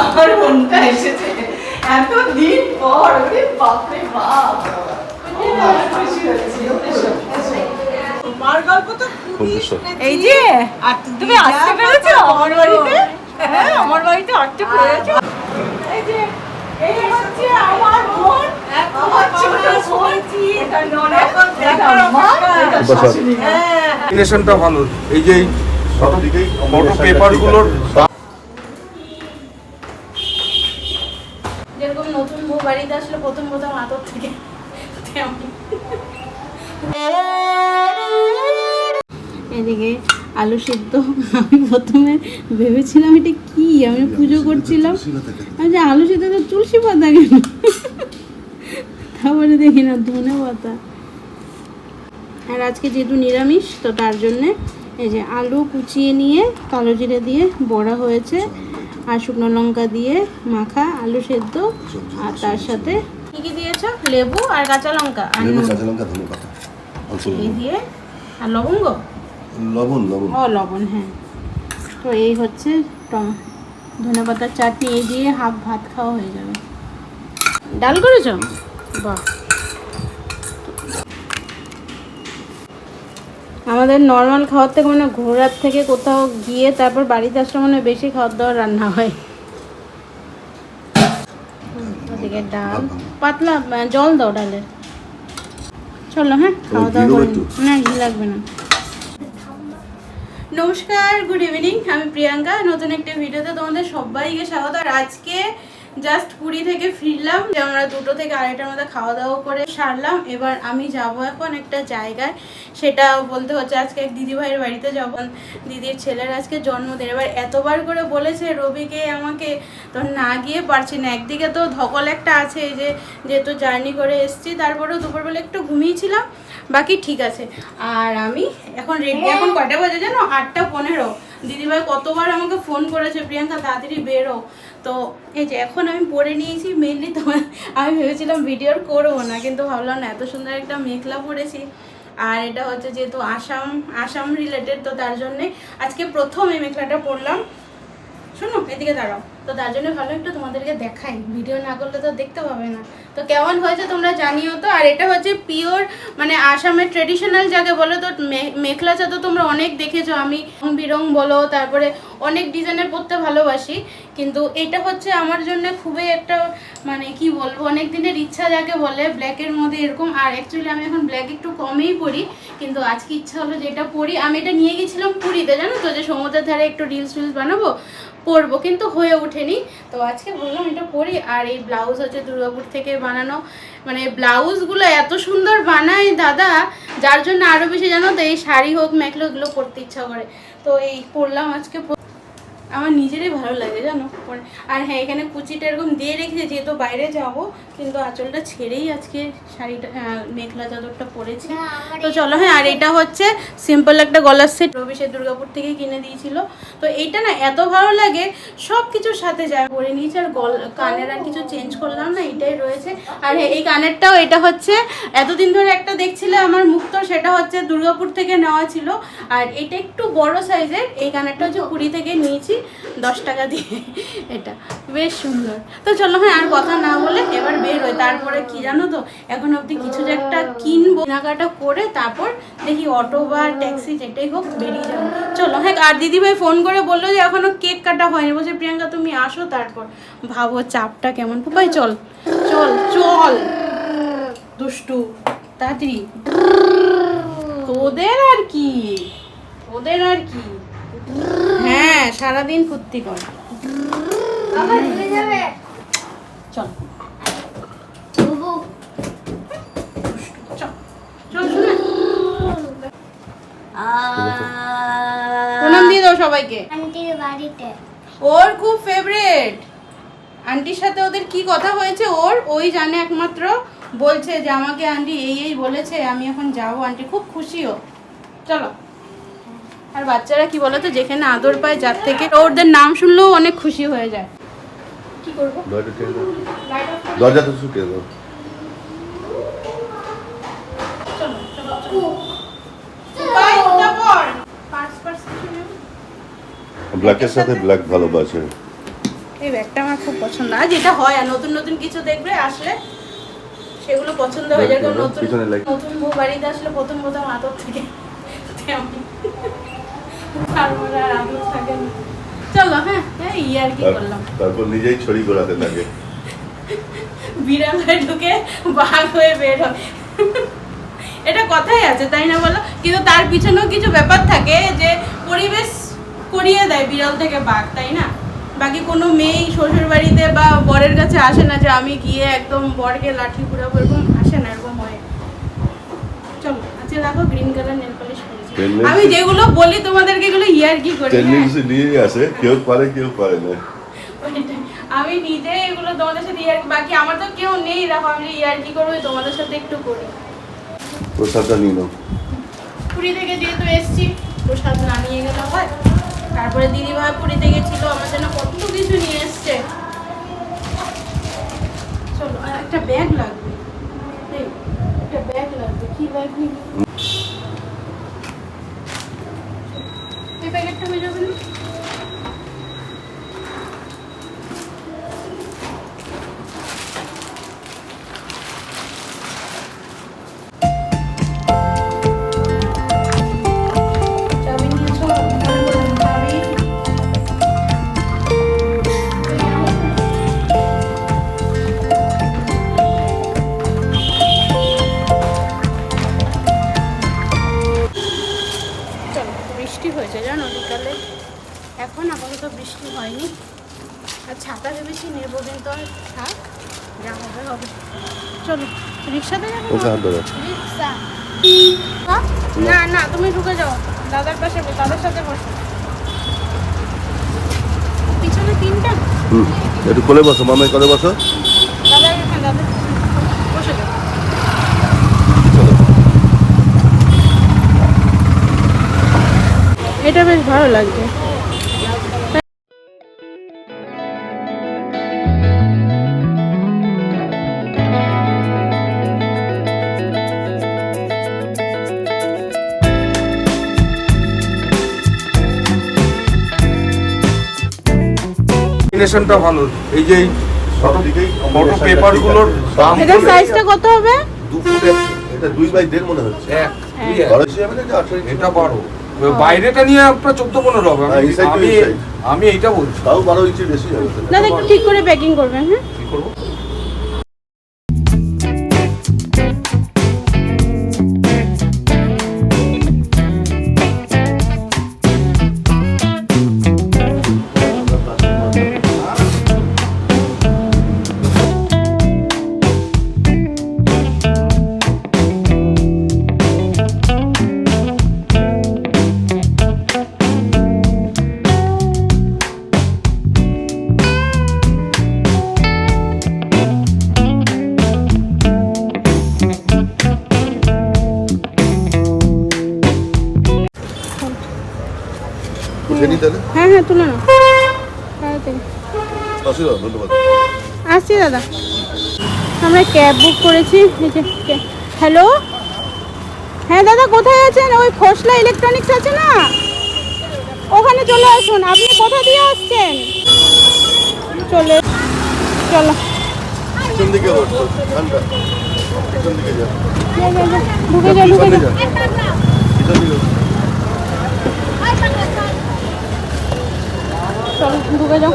আমার মনটা এসেছে এত দিন পর ওরে বাপরে বাপ। এই যে তুমি আসতে পেরেছ আমার বাড়িতে? হ্যাঁ আমার বাড়িতে আসতে পেরেছ? এই যে এই হচ্ছে আমার বোন। আমার ছোট বোন। এটা ননদ এটা মা এটা শাশুড়ি। হ্যাঁ, ভালো। এই যে ফটো পেপারগুলোর যেরকম নতুন বউ বাড়িতে আসলে প্রথম প্রথম আদর থেকে এদিকে আলু সিদ্ধ আমি প্রথমে ভেবেছিলাম এটা কি? আমি পুজো করছিলাম। আমি যে আলু সিদ্ধ তো তুলসী পাতা কেন? তারপরে দেখি না ধনে পাতা। আর আজকে যেহেতু নিরামিষ তো তার জন্যে এই যে আলু কুচিয়ে নিয়ে কালো জিরে দিয়ে বড়া হয়েছে। আর শুকনো লঙ্কা দিয়ে মাখা আলু সেদ্ধ আর তার সাথে কি কি দিয়েছ? লেবু আর কাঁচা লঙ্কা আর নুন। কাঁচা লঙ্কা ধনে পাতা। দিয়ে। আর লবঙ্গ? লবণ লবণ। ও লবণ হ্যাঁ। তো এই হচ্ছে টম ধনে পাতার চাটনি এই দিয়ে হাফ ভাত খাওয়া হয়ে যাবে। ডাল করেছ? বাহ। আমাদের নর্মাল খাওয়ার থেকে মানে ঘোরার থেকে কোথাও গিয়ে তারপর বাড়িতে আসলে মানে বেশি খাওয়ার দাওয়ার রান্না হয়। ওদিকে ডাল। পাতলা জল দাও ডালের চলো হ্যাঁ খাওয়া দাওয়া ঘি করে না ঘি লাগবে না। নমস্কার গুড ইভিনিং আমি প্রিয়াঙ্কা। নতুন একটা ভিডিওতে তোমাদের সবাইকে স্বাগত। আর আজকে জাস্ট পুরী থেকে ফিরলাম, যে আমরা দুটো থেকে আড়াইটার মধ্যে খাওয়া দাওয়া করে সারলাম। এবার আমি যাব এখন একটা জায়গায়, সেটা বলতে হচ্ছে আজকে এক দিদিভাইয়ের বাড়িতে যাব। দিদির ছেলের আজকে জন্মদিন। এবার এতবার করে বলেছে রবিকে আমাকে, তো না গিয়ে পারছি না। একদিকে তো ধকল একটা আছে যে যেহেতু জার্নি করে এসেছি, তারপরেও দুপুরবেলা একটু ঘুমিয়েছিলাম। বাকি ঠিক আছে। আর আমি এখন রেডি এখন কয়টা বাজে জানো? আটটা পনেরো। দিদিভাই কতবার আমাকে ফোন করেছে প্রিয়াঙ্কা তাড়াতাড়ি বেরো। তো এই যে এখন আমি পরে নিয়েছি মেনলি তোমার আমি ভেবেছিলাম ভিডিওর করব না কিন্তু ভাবলাম না এত সুন্দর একটা মেঘলা পরেছি আর এটা হচ্ছে যেহেতু আসাম আসাম রিলেটেড তো তার জন্যে আজকে প্রথম এই মেঘলাটা পরলাম শোনো এদিকে দাঁড়াও। তো তার জন্য ভালো একটু তোমাদেরকে দেখাই। ভিডিও না করলে তো দেখতে পাবে না। তো কেমন হয়েছে তোমরা জানিও তো? আর এটা হচ্ছে পিওর মানে আসামের ট্রেডিশনাল যাকে বলো তো মেখলা চাদর তোমরা অনেক দেখেছ। আমি বিরং বলো, তারপরে অনেক ডিজাইনের পরতে ভালোবাসি, কিন্তু এটা হচ্ছে আমার জন্য খুবই একটা মানে কি বলব অনেক দিনের ইচ্ছা যাকে বলে ব্ল্যাকের মধ্যে এরকম, আর অ্যাকচুয়ালি আমি এখন ব্ল্যাক একটু কমেই পরি, কিন্তু আজকে ইচ্ছা হলো যে এটা পরি। আমি এটা নিয়ে গেছিলাম পুরীতে, জানো তো, যে সমুদ্রের ধারে একটু রিলস টিলস বানাবো, পরবো, কিন্তু হয়ে ওঠেনি। তো আজকে বললাম এটা পরি, আর এই ব্লাউজ হচ্ছে দুর্গাপুর থেকে বানানো। মানে ব্লাউজগুলো এত সুন্দর বানায় দাদা, যার জন্য আরও বেশি জানো তো, এই শাড়ি হোক মেখলো এগুলো পরতে ইচ্ছা করে। তো এই পরলাম আজকে আমার নিজেরই ভালো লাগে জানো? পরে- আর হ্যাঁ এখানে কুচিটা এরকম দিয়ে রেখেছি যেহেতু বাইরে যাব কিন্তু আঁচলটা ছেড়েই আজকে শাড়িটা মেঘলা মেখলা চাদরটা পরেছি। তো চলো হ্যাঁ আর এটা হচ্ছে সিম্পল একটা গলার সেট রবি সে দুর্গাপুর থেকে কিনে দিয়েছিল। তো এইটা না এত ভালো লাগে সব কিছুর সাথে যায়। পরে নিয়েছি আর গল কানের আর কিছু চেঞ্জ করলাম না, এটাই রয়েছে। আর এই কানেরটাও, এটা হচ্ছে, এতদিন ধরে একটা দেখছিলে আমার মুক্ত সেটা হচ্ছে দুর্গাপুর থেকে নেওয়া ছিল। আর এটা একটু বড় সাইজের, এই কানেরটা হচ্ছে পুরী থেকে নিয়েছি, দশ টাকা দিয়ে। এটা বেশ সুন্দর। তো চলো হ্যাঁ আর কথা না বলে এবার বের হয় তারপরে কি জানো তো, এখন অবধি কিছু যে একটা কিনবো, কেনাকাটা করে তারপর দেখি অটো বা ট্যাক্সি যেটাই হোক, বেরিয়ে যাব। চলো হ্যাঁ আর দিদিভাই ফোন করে বলল যে এখনও কেক কাটা হয়নি। বলছে প্রিয়াঙ্কা তুমি আসো তারপর। ভাবো চাপটা কেমন? ভাই চল চল চল। দুষ্টু তাড়াতাড়ি। তোদের আর কি? ওদের আর কি? হ্যাঁ সারাদিন ফুর্তি কর। চল। প্রণাম দিয়ে দাও সবাইকে। বাড়িতে। ওর খুব ফেভারেট আন্টির সাথে ওদের কি কথা হয়েছে? ওর ওই জানে একমাত্র। বলছে যে আমাকে আন্টি এই এই বলেছে আমি এখন যাব। আন্টি খুব খুশিও চলো। আর বাচ্চারা কি বলতো যেখানে আদর পায় যার থেকে ওদের নাম শুনলেও অনেক খুশি হয়ে যায়। কি করব? দরজা তো শুকিয়ে দাও চলো চলো চলো বাই উঠা পড় পার্স পার্স কিছু নেই ব্ল্যাকের সাথে ব্ল্যাক ভালোবাসে। এই ব্যাগটা আমার খুব পছন্দ। আর যেটা হয় আর নতুন নতুন কিছু দেখবে আসলে সেগুলো পছন্দ হয়ে যায় কারণ নতুন নতুন বউ বাড়িতে আসলে প্রথম প্রথম আদর থাকে। তারপরে আর আদর থাকে না। চলো হ্যাঁ হ্যাঁ ই আর কি করলাম। তারপর নিজেই ছড়ি ঘোরাতে থাকে। বিড়াল হয়ে ঢুকে বাঘ হয়ে বের হয়। এটা কথাই আছে তাই না বলো? কিন্তু তার পিছনেও কিছু ব্যাপার থাকে যে পরিবেশ করিয়ে দেয় বিড়াল থেকে বাঘ তাই না? বাকি কোনো মেয়েই শ্বশুর বাড়িতে বা বরের কাছে আসে না যে আমি গিয়ে একদম বরকে লাঠি ঘুরাবো এরকম আসে না এরকম হয়। চলো দেখো গ্রিন কালার নেল পলিশ আমি যেগুলো বলি তোমাদেরকে এগুলো ইয়ার কি করি হ্যাঁ? টেন্ডেন্সি নিয়েই আসে কেউ পারে কেউ পারে না। আমি নিজে এগুলো তোমাদের সাথে ইয়ার বাকি আমার তো কেউ নেই দেখো আমি ইয়ার কি করব তোমাদের সাথে একটু করি। প্রসাদটা নিয়ে নাও। পুরী থেকে যেহেতু এসছি প্রসাদ না নিয়ে গেলে হয়। তারপরে দিদিভাই পুরীতে গেছিল, আমার জন্য কত কিছু নিয়ে এসছে। চলো একটা ব্যাগ লাগবে। একটা ব্যাগ লাগবে। কি ব্যাগ নিবি? এই প্যাকেটটা হয়ে যাবে না? হুম একটু কোলে বসো মামাই কোলে বসো এটা বেশ ভালো লাগছে। কম্বিনেশনটা ভালো। এই যে ফটো পেপারগুলোর দাম এটা সাইজটা কত হবে? এটা দুই বাই দেড় মনে হচ্ছে। এক দুই এক। বারো ইঞ্চি হবে যে আঠারো ইঞ্চি? এটা বারো। বাইরেটা নিয়ে আপনার চোদ্দ পনেরো হবে। হ্যাঁ, আমি আমি এইটা বলছি। তাও বারো ইঞ্চি বেশি হবে। না ঠিক করে প্যাকিং করবেন হ্যাঁ। কি করব? ধন্যবাদ। আসছি দাদা। আমরা ক্যাব বুক করেছি হ্যালো হ্যাঁ দাদা কোথায় আছেন? ওই খোসলা ইলেকট্রনিক্স আছে না? ওখানে চলে আসুন আপনি কোথা দিয়ে আসছেন? চলে চলো। যা। ঢুকে যা। চলো ঢুকে যাও।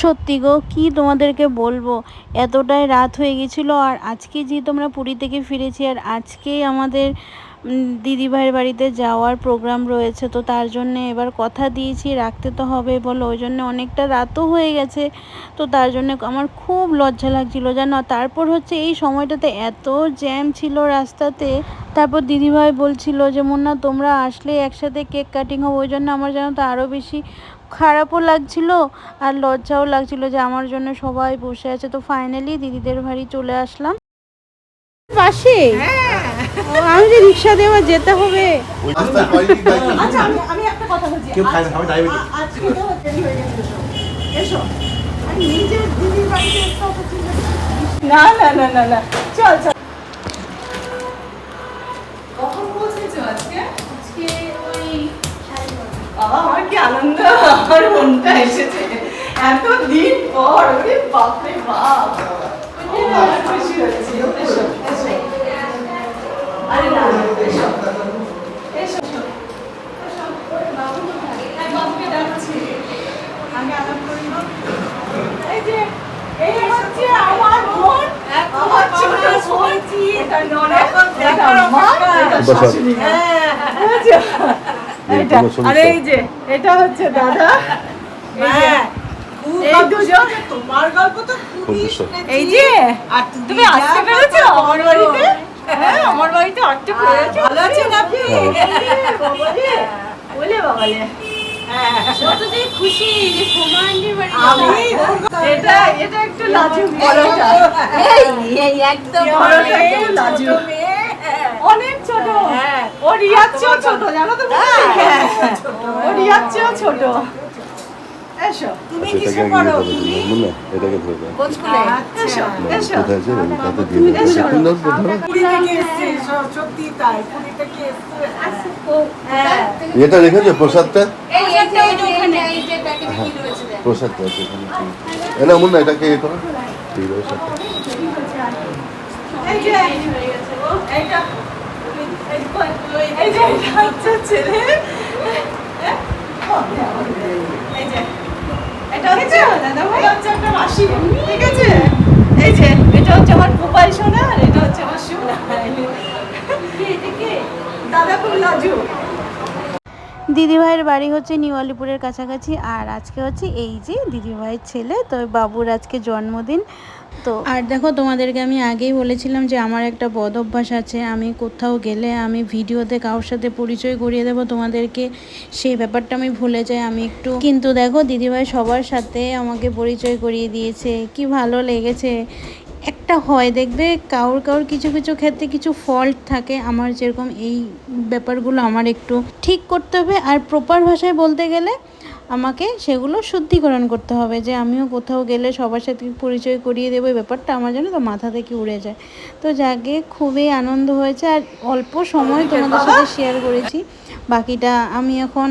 সত্যি গো, কি তোমাদেরকে বলব? এতটাই রাত হয়ে গেছিল আর আজকে যেহেতু আমরা পুরী থেকে ফিরেছি আর আজকেই আমাদের দিদিভাইয়ের বাড়িতে যাওয়ার প্রোগ্রাম রয়েছে, তো তার জন্য এবার কথা দিয়েছি, রাখতে তো হবে বলো। ওই জন্য অনেকটা রাতও হয়ে গেছে, তো তার জন্য আমার খুব লজ্জা লাগছিল, জানো? তারপর হচ্ছে এই সময়টাতে এত জ্যাম ছিল রাস্তাতে, তারপর দিদিভাই বলছিল যে, মুন্না, তোমরা আসলে একসাথে কেক কাটিং হবে। ওই জন্য আমার যেন তো আরও বেশি খারাপও লাগছিল আর লজ্জাও লাগছিল যে আমার জন্য সবাই বসে আছে। তো ফাইনালি দিদিদের বাড়ি চলে আসলাম। পাশে? আমি যে রিক্সা দেওয়া যেতে হবে। ওই রাস্তায় পাইনি পাইনি আচ্ছা আমি আমার কি আনন্দ আমার মনটা এসেছে এত দিন পর ওরে বাপরে বাপ খুশি হয়েছে এসো, এসো। আরে না এসো। এসো, ডাকছি। আগে আলাপ করি এই যে, এই হচ্ছে আমার বোন, আমার ছোট বোন। এটা ননদ, এটা মা, এটা শাশুড়ি। বুঝেছ? এইটা। আর এই যে এটা হচ্ছে দাদা। হ্যাঁ এই তোমার গল্প তো খুবই খুব শুনেছি এই যে আর তুমি আসতে পেরেছ? আমার বাড়িতে? হ্যাঁ আমার বাড়িতে আসতে পেরেছ ভালো আছেন আপনি? বলে বাবালে খুশি যে সোমা আন্টির এটা এটা একটু লাজুক বড়টা একদম বড়টা একটু লাজুক। অনেক ছোট। ও রিয়ার চেয়েও ছোট জানো তো হ্যাঁ। ও রিয়ার চেয়েও ছোট। এসো। তুমি কিসে পড়ো করে দিলাম, বুঝলে? এটাকে ধরে কোন স্কুলে? এসো। এসো কোথায় আছে? তাতে দিয়ে দাও। এসো। এখন দাও তো থেকে এসছে সত্যি তাই পুরী থেকে এসছে। হ্যাঁ। এটা রেখেছো প্রসাদটা? এই এইটা ওখানে। এই যে প্যাকেটে কি রয়েছে প্রসাদটা আছে এখানে এ না মুন্না এটাকে ইয়ে করো। ঠিক আছে এই যে এইটা। হচ্ছে আমার সোনা দাদা খুব লাজু দিদিভাইয়ের বাড়ি হচ্ছে নিউ আলিপুরের কাছাকাছি, আর আজকে হচ্ছে এই যে দিদিভাইয়ের ছেলে, তো বাবুর আজকে জন্মদিন। তো আর দেখো, তোমাদেরকে আমি আগেই বলেছিলাম যে আমার একটা বদ অভ্যাস আছে। আমি কোথাও গেলে আমি ভিডিওতে কারোর সাথে পরিচয় করিয়ে দেবো তোমাদেরকে। সেই ব্যাপারটা আমি ভুলে যাই, আমি একটু কিন্তু দেখো, দিদিভাই সবার সাথে আমাকে পরিচয় করিয়ে দিয়েছে। কি ভালো লেগেছে। একটা হয়, দেখবে কারোর কারোর কিছু কিছু ক্ষেত্রে কিছু ফল্ট থাকে। আমার যেরকম এই ব্যাপারগুলো আমার একটু ঠিক করতে হবে। আর প্রপার ভাষায় বলতে গেলে আমাকে সেগুলো শুদ্ধিকরণ করতে হবে যে আমিও কোথাও গেলে সবার সাথে পরিচয় করিয়ে দেবো এই ব্যাপারটা আমার জন্য তো মাথা থেকে উড়ে যায়। তো যাকে খুবই আনন্দ হয়েছে আর অল্প সময় তোমাদের সাথে শেয়ার করেছি বাকিটা আমি এখন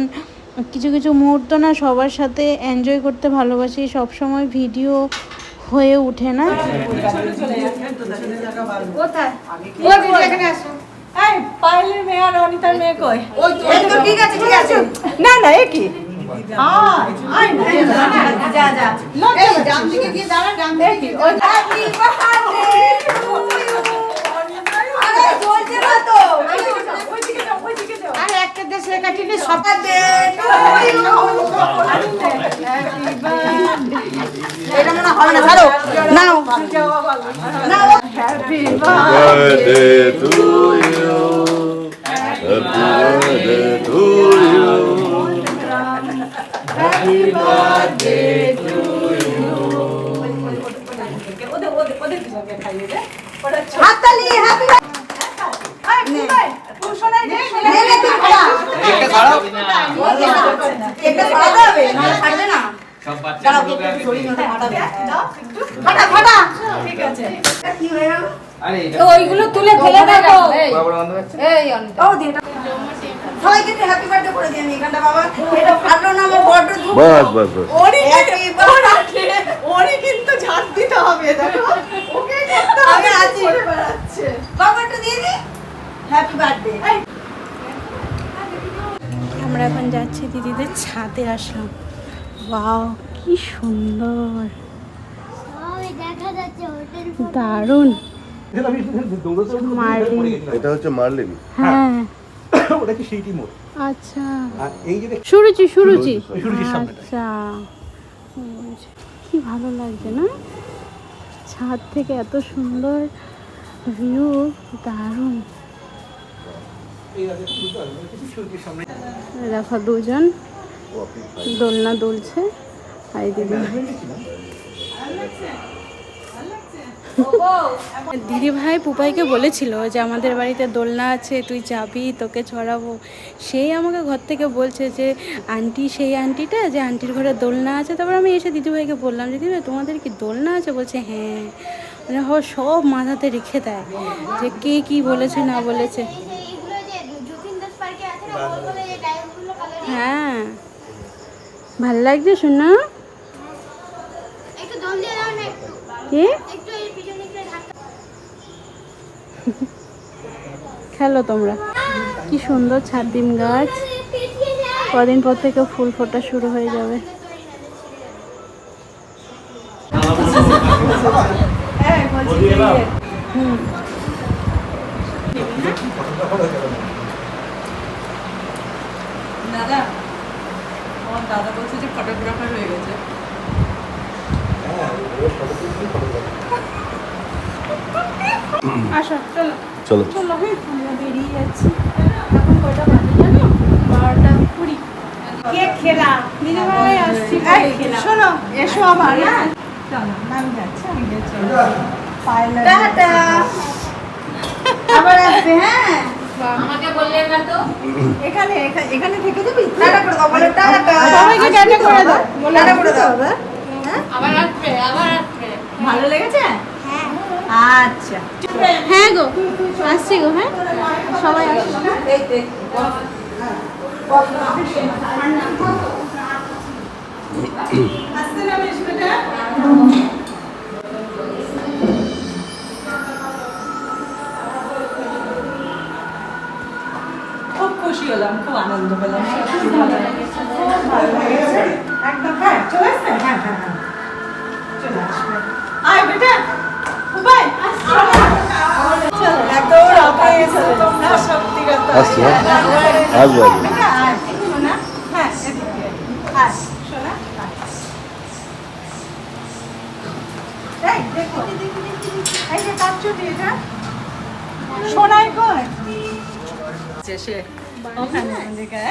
কিছু কিছু মুহূর্ত না সবার সাথে এনজয় করতে ভালোবাসি সব সময় ভিডিও হয়ে ওঠে না। এই পায়েলের মেয়ে আর অনিতার মেয়ে কই? এই তো ঠিক আছে ঠিক আছে। না না এ কি? আয় আয় না যা যা না, এই চলো, ডান দিকে গিয়ে দাঁড়া ডান এ কি ওই হ্যাপি বার্থডে আরে চলছে না তো। ওইদিকে যাও ওইদিকে যাও আরে একটা দেশে কাটিলে সবার দে এটা মনে হবে না ছাড়ো নাও নাও happy birthday to you. Happy birthday to you. ওদের ওদের ওদের কি সঙ্গে খাইয়ে দে ওরা ছোট হাততালি হ্যাপি আয় ভাই তুই শোনাই দে নে নে তুই খা এটা ফাটাতে হবে না ফাটবে না দাঁড়াও একটু জড়ি মতো ফাটাবে দাও একটু ফাটা ফাটা ঠিক আছে। কি হয়ে গেল ওইগুলো তুলে ফেলে দেবো ও দি এটা। সবাইকে হ্যাপি বার্থডে করে দিই এখানটা বাবা। এটা ফাটলো না আমার বড় বাস বাস বাস। ওরই Happy কিন্তু ঝাড় দিতে হবে দেখো। ওকে করতে হবে আছি। করে বেড়াচ্ছে। বাবা একটু দিয়ে দি হ্যাপি বার্থডে আমরা এখন যাচ্ছি দিদিদের ছাদে আসলাম। ওয়াও। কি সুন্দর। দারুণ। মার্লিন। এটা হচ্ছে মার্লিন। হ্যাঁ। ওটা কি সেইটি মোড়? আচ্ছা। আর এই যে দেখ- সুরুচি সুরুচি। সুরুচির সামনেটা। আচ্ছা কি ভালো লাগছে না? ছাদ থেকে এত সুন্দর ভিউ দারুণ। দেখো দুজন। দোলনা দুলছে। এই দিদি। দিদি ভাই পুপাইকে বলেছিল যে আমাদের বাড়িতে দোলনা আছে তুই যাবি তোকে ছড়াবো। সেই আমাকে ঘর থেকে বলছে যে আন্টি সেই আন্টিটা যে আন্টির ঘরে দোলনা আছে? তারপর আমি এসে দিদিভাইকে বললাম দিদিভাই তোমাদের কি দোলনা আছে? বলছে হ্যাঁ। মানে ও সব মাথাতে রেখে দেয় যে কে কি বলেছে না বলেছে। হ্যাঁ। ভালো লাগছে শোনা একটু দম দিয়ে দাও না একটু কি? খেলো তোমরা। কি সুন্দর ছাদ দিন গাছ। কদিন পর থেকে ফুল ফোটা শুরু হয়ে যাবে। হ্যাঁ বলছি কি ইয়ে, দাদা আমার দাদা বলছে যে ফটোগ্রাফার হয়ে গেছে আসো চলো। চলো। চলো আমরা বেরিয়ে যাচ্ছি। এখন কয়টা বাজে জানো? বারোটা কুড়ি। কেক খেলাম। দিদি ভাই আসছি শোনো এসো আবার চলো আমি যাচ্ছি আমি যাচ্ছি। টাটা। আবার আসবে হ্যাঁ? এখানে এখা- এখানে থেকে যাবি টাটা করে দাও বলো টাটা। সবাইকে টাটা করে দাও। টাটা করে দাও ভালো লেগেছে? আচ্ছা। হ্যাঁ গো আসছি গো হ্যাঁ? সবাই খুব খুশি হলাম খুব আনন্দ পেলাম একদম হ্যাঁ চলে আসছে? হ্যাঁ হ্যাঁ হ্যাঁ। চলে আসবে। আয় বেটা। আসছি, হ্যাঁ? আসব, হ্যাঁ সোনাই কয় সে ওখানে ওদিকে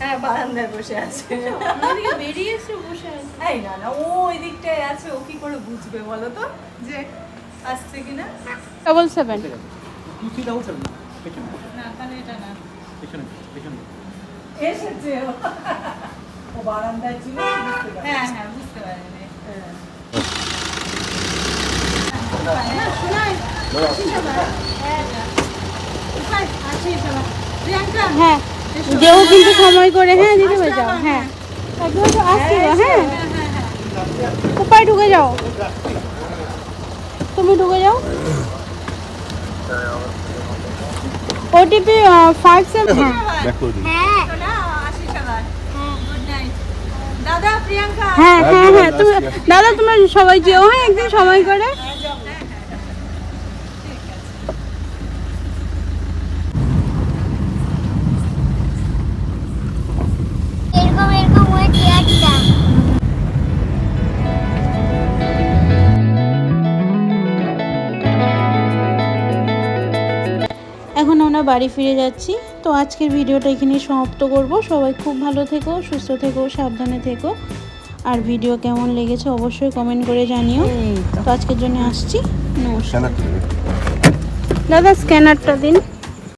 হ্যাঁ বারান্দায় বসে আছে। বেরিয়ে এসে বসে আছি। এই না না ও ওই দিকটায় আছে ও কি করে বুঝবে বলো তো? যে আসছে কিনা? Double seven two double seven পেছনে। না তাহলে এটা না। পেছনে পেছনে। এসেছে ও। ও বারান্দায় ছিল বুঝতে পারে। হ্যাঁ হ্যাঁ বুঝতে পারেনি। হ্যাঁ। হ্যাঁ। যেও কিন্তু সময় করে হ্যাঁ দিদি ভাই যাও হ্যাঁ। একদম তো আসছি হ্যাঁ। কোপায় ঢুকে যাও। তুমি ঢুকে যাও। ওটিপি ফাইভ সেভেন হ্যাঁ। হ্যাঁ। হ্যাঁ হ্যাঁ হ্যাঁ তুমি দাদা তোমরা সবাই যেও হ্যাঁ একদিন সময় করে। বাড়ি ফিরে যাচ্ছি। তো আজকের ভিডিওটা এখানে সমাপ্ত করব। সবাই খুব ভালো থেকো সুস্থ থেকো সাবধানে থেকো। আর ভিডিও কেমন লেগেছে অবশ্যই কমেন্ট করে জানিও। তো। আজকের জন্য আসছি। নমস্কার। দাদা স্ক্যানারটা দিন।